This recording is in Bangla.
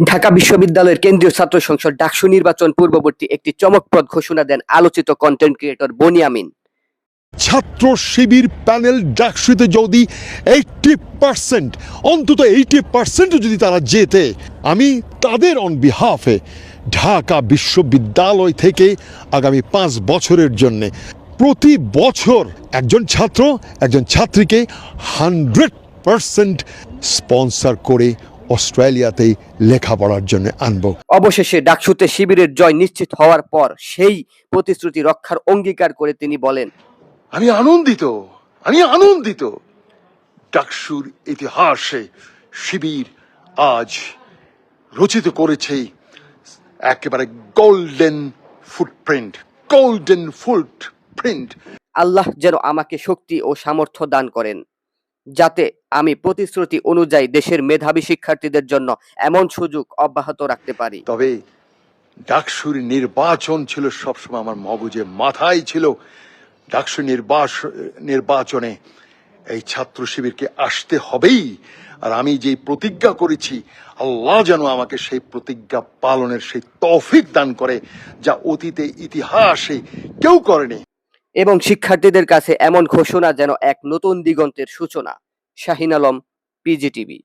ঢাকা বিশ্ববিদ্যালয়ের কেন্দ্রীয় ছাত্র সংসদ ডাকসু নির্বাচন পূর্ববর্তী একটি চমকপ্রদ ঘোষণা দেন আলোচিত কন্টেন্ট ক্রিয়েটর বনিয়ামিন ছাত্র শিবির প্যানেল ডাকসুতে যদি এইটটি পার্সেন্ট অন্তত এইটি পার্সেন্ট যদি তারা যেতে আমি তাদের অন বিহাফে ঢাকা বিশ্ববিদ্যালয় থেকে আগামী পাঁচ বছরের জন্যে প্রতি বছর একজন ছাত্র, একজন ছাত্রীকে হান্ড্রেড পার্সেন্ট স্পন্সর করে অস্ট্রেলিয়াতেই লেখাপড়ার জন্য আনব। অবশেষে ডাকসুতে শিবিরের জয় নিশ্চিত হওয়ার পর সেই প্রতিশ্রুতি রক্ষার অঙ্গীকার করে তিনি বলেন আমি আনন্দিত আমি আনন্দিত। ডাকসুর ইতিহাসে শিবির আজ রচিত করেছে একেবারে golden footprint golden footprint Allah যেন আমাকে শক্তি ও সামর্থ্য দান করেন। যাতে আমি প্রতিশ্রুতি অনুযায়ী দেশের মেধাবী শিক্ষার্থীদের জন্য এমন সুযোগ অব্যাহত রাখতে পারি। তবে ডাকসুর নির্বাচন ছিল সবসময় আমার মগজে মাথায় ছিল। ডাকসু নির্বাস, নির্বাচনে এই ছাত্র শিবিরকে আসতে হবেই। আর আমি যে প্রতিজ্ঞা করেছি, আল্লাহ যেন আমাকে সেই প্রতিজ্ঞা পালনের সেই তৌফিক দান করে, যা অতীতে ইতিহাসে কেউ করেনি। এবং শিক্ষার্থীদের কাছে এমন ঘোষণা যেন এক নতুন দিগন্তের সূচনা। শাহিন আলম পিজিটিভি।